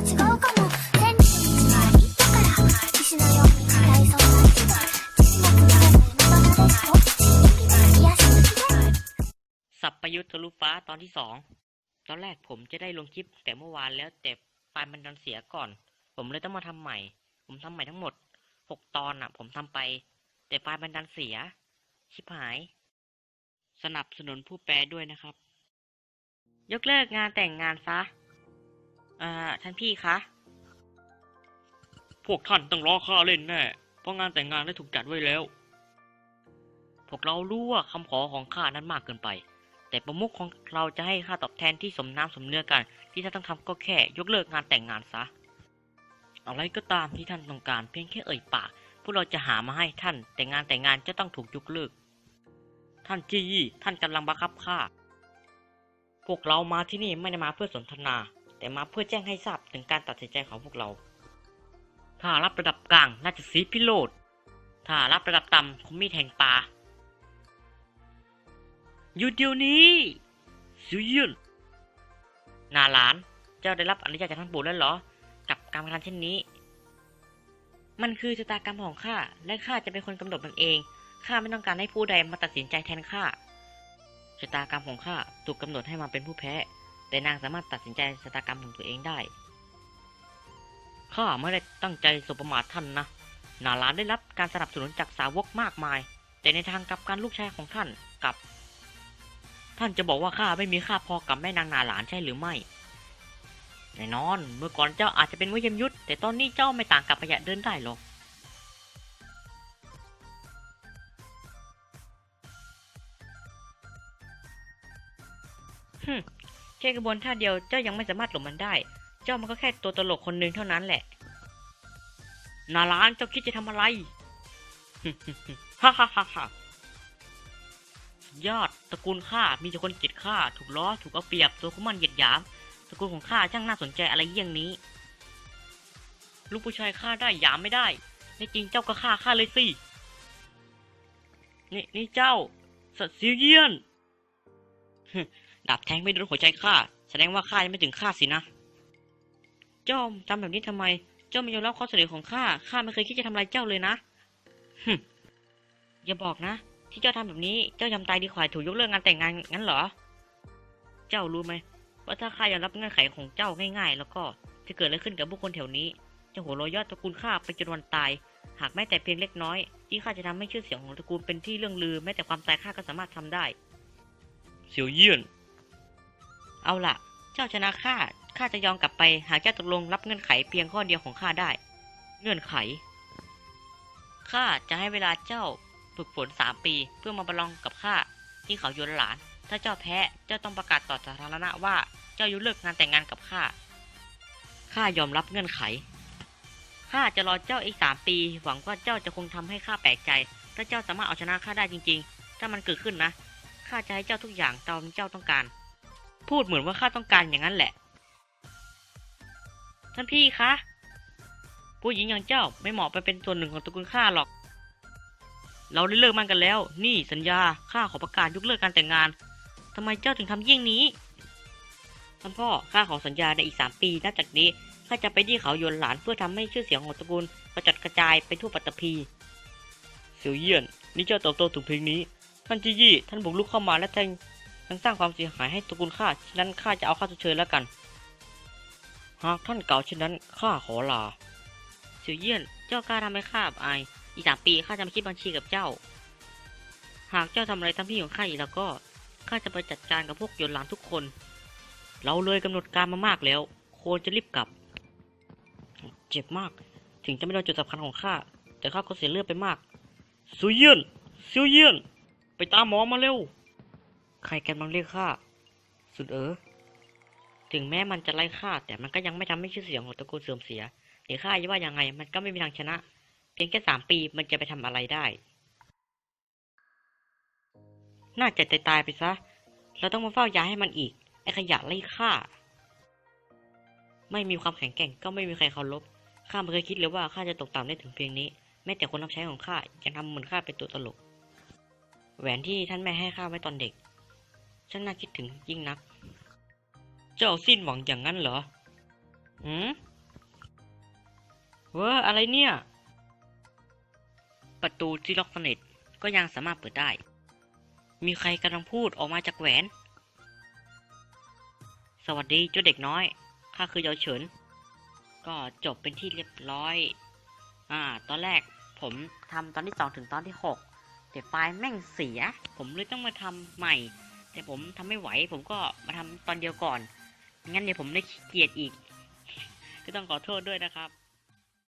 สับประยุทธ์ทะลุฟ้าตอนที่สอง ตอนแรกผมจะได้ลงคลิปแต่เมื่อวานแล้วแต่ไฟล์มันดันเสียก่อน ผมเลยต้องมาทำใหม่ ผมทำใหม่ทั้งหมดหกตอนอะ ผมทำไป แต่ไฟล์มันดันเสีย ชิบหาย สนับสนุนผู้แปลด้วยนะครับ ยกเลิกงานแต่งงานซะ อ่า ท่านพี่คะ พวกท่านต้องรอข้าเล่นแน่ เพราะงานแต่งงานได้ถูกจัดไว้แล้ว พวกเรารู้ว่าคำขอของข้านั้นมากเกินไป แต่ประมุขของเราจะให้ค่าตอบแทนที่สมน้ำสมเนื้อกัน ที่ท่านต้องทำก็แค่ยกเลิกงานแต่งงานซะ อะไรก็ตามที่ท่านต้องการเพียงแค่เอ่ยปาก พวกเราจะหามาให้ท่าน แต่งานแต่งงานจะต้องถูกยกเลิก ท่านจียี่ท่านกำลังบังคับข้า พวกเรามาที่นี่ไม่ได้มาเพื่อสนทนา แต่มาเพื่อแจ้งให้ทราบถึงการตัดสินใจของพวกเรา ถ้ารับระดับกลางน่าจะสีพิโรธถ้ารับระดับต่ำคงมีแทงปลาหยุดเดี๋ยวนี้สุยุนนาหลาน เจ้าได้รับอนุญาตจากท่านปู่แล้วเหรอ กับการกระทำเช่นนี้ มันคือชะตากรรมของข้า และข้าจะเป็นคนกำหนดมันเอง ข้าไม่ต้องการให้ผู้ใดมาตัดสินใจแทนข้า ชะตากรรมของข้าถูกกำหนดให้มาเป็นผู้แพ้ แต่นางสามารถตัดสินใจชะตากรรมของตัวเองได้ ข้าไม่ได้ตั้งใจสบประมาทท่านนะ นาลานได้รับการสนับสนุนจากสาวกมากมาย แต่ในทางกลับการลูกชายของท่านกับ ท่านจะบอกว่าข้าไม่มีค่าพอกับแม่นางนาหลานใช่หรือไม่แน่นอน เมื่อก่อนเจ้าอาจจะเป็นวิยมยุทธแต่ตอนนี้เจ้าไม่ต่างกับพยะเดินได้หรอกฮึ แค่กระบวนท่าเดียวเจ้ายังไม่สามารถหลบมันได้ เจ้ามันก็แค่ตัวตลกคนหนึ่งเท่านั้นแหละ นาลานเจ้าคิดจะทำอะไรฮ่าฮ่าฮ่าฮ่ายอดตระกูลข้ามีแต่คนเกลียดข้าถูกล้อถูกเอาเปรียบตัวคุมันเหยียดหยามตระกูลของข้าช่างน่าสนใจอะไรเยี่ยงนี้ ลูกผู้ชายฆ่าได้หยามไม่ได้ในจริงเจ้าก็ฆ่าข้าเลยสินี่นี่เจ้าสัตว์ซิลเยียน ดาบแทงไม่โดนหัวใจข้า แสดงว่าข้ายังไม่ถึงข้าสินะ เจ้าทำแบบนี้ทำไม เจ้าไม่ยอมรับข้อเสนอของข้า ข้าไม่เคยคิดจะทำอะไรายเจ้าเลยนะฮึอย่าบอกนะ ที่เจ้าทำแบบนี้ เจ้ายอมตายดีกว่าถูกยกเลิกงานแต่งงานงั้นเหรอ เจ้ารู้ไหมว่าถ้าข้ายอมรับเงื่อนไขของเจ้าง่ายๆ แล้วก็จะเกิดอะไรขึ้นกับผู้คนแถวนี้ จะหัวเรอยยอดตระกูลข้าไปจนวันตาย หากแม้แต่เพียงเล็กน้อย ที่ข้าจะทำให้ชื่อเสียงของตระกูลเป็นที่เรื่องลือ แม้แต่ความตายข้าก็สามารถทำได้ เสียวเยี่ยน เอาล่ะ เจ้าชนะข้า ข้าจะยอมกลับไปหากเจ้าตกลงรับเงื่อนไขเพียงข้อเดียวของข้าได้ เงื่อนไข ข้าจะให้เวลาเจ้าฝึกฝนสามปีเพื่อมาประลองกับข้าที่เขาโยนหลาน ถ้าเจ้าแพ้ เจ้าต้องประกาศต่อสาธารณะว่าเจ้ายกเลิกงานแต่งงานกับข้า ข้ายอมรับเงื่อนไข ข้าจะรอเจ้าอีกสามปี หวังว่าเจ้าจะคงทำให้ข้าแปลกใจ ถ้าเจ้าสามารถเอาชนะข้าได้จริง ๆ ถ้ามันเกิดขึ้นนะ ข้าจะให้เจ้าทุกอย่างตามที่เจ้าต้องการ พูดเหมือนว่าข้าต้องการอย่างนั้นแหละ ท่านพี่คะ ผู้หญิงอย่างเจ้าไม่เหมาะไปเป็นส่วนหนึ่งของตระกูลข้าหรอก เราได้เลิกมันกันแล้ว นี่สัญญา ข้าขอประกาศยกเลิกการแต่งงานทำไมเจ้าถึงทำเยี่ยงนี้ ท่านพ่อ ข้าขอสัญญาในอีกสามปีนับจากนี้ ข้าจะไปที่เขาโยนหลานเพื่อทำให้ชื่อเสียงของตระกูลกระจัดกระจายไปทั่วปัตตภีเสี่ยวเยี่ยน นี่เจ้าติบโต้ถึงเพียงนี้ ท่านจียี่ท่านบุกลุกเข้ามาและแทงทั้งสร้างความเสียหายให้ตระกูลข้าฉะนั้นข้าจะเอาค่าชดเชยแล้วกัน หากท่านกล่าวเช่นนั้นข้าขอลาเสี่ยวเยี่ยน เจ้ากล้าทำให้ข้าอับอาย อีกสามปีข้าจะมาคิดบัญชีกับเจ้า หากเจ้าทำอะไรทำพี่ของข้าอีกแล้วก็ข้าจะไปจัดการกับพวกโยนหลานทุกคน เราเลยกำหนดการมามากแล้วควรจะรีบกลับ เจ็บมาก ถึงจะไม่โดนจุดสำคัญของข้าแต่ข้าก็เสียเลือดไปมากสุเยี่ยนสุเยี่ยน ไปตามหมอมาเร็ว ใครกันบังเรียกข้า สุดเออ ถึงแม้มันจะไล่ข้าแต่มันก็ยังไม่ทำให้ชื่อเสียงของตระกูลเสื่อมเสียเดี๋ยวข้าจะว่ายังไง มันก็ไม่มีทางชนะ เพียงแค่สามปีมันจะไปทำอะไรได้ น่าจะตายตายไปซะ เราต้องมาเฝ้ายาให้มันอีก ไอ้ขยะไล่ฆ่าไม่มีความแข็งแกร่งก็ไม่มีใครเคารพ ข้าไม่เคยคิดเลยว่าข้าจะตกต่ำได้ถึงเพียงนี้ แม้แต่คนรับใช้ของข้ายังทำเหมือนข้าเป็นตัวตลก แหวนที่ท่านแม่ให้ข้าไว้ตอนเด็ก ฉันน่าคิดถึงยิ่งนัก เจ้าสิ้นหวังอย่างนั้นเหรอหืมเว้ออะไรเนี่ย ประตูที่ล็อกสนิทก็ยังสามารถเปิดได้ มีใครกำลังพูดออกมาจากแหวน สวัสดีเจ้าเด็กน้อย ข้าคือเยาวเฉิน ก็จบเป็นที่เรียบร้อย อ่า ตอนแรกผมทำตอนที่สองถึงตอนที่หก แต่ไฟล์แม่งเสีย ผมเลยต้องมาทำใหม่ แต่ผมทำไม่ไหว ผมก็มาทำตอนเดียวก่อนงั้นเดี๋ยวผมได้เกียดอีก ก็ต้องขอโทษด้วยนะครับ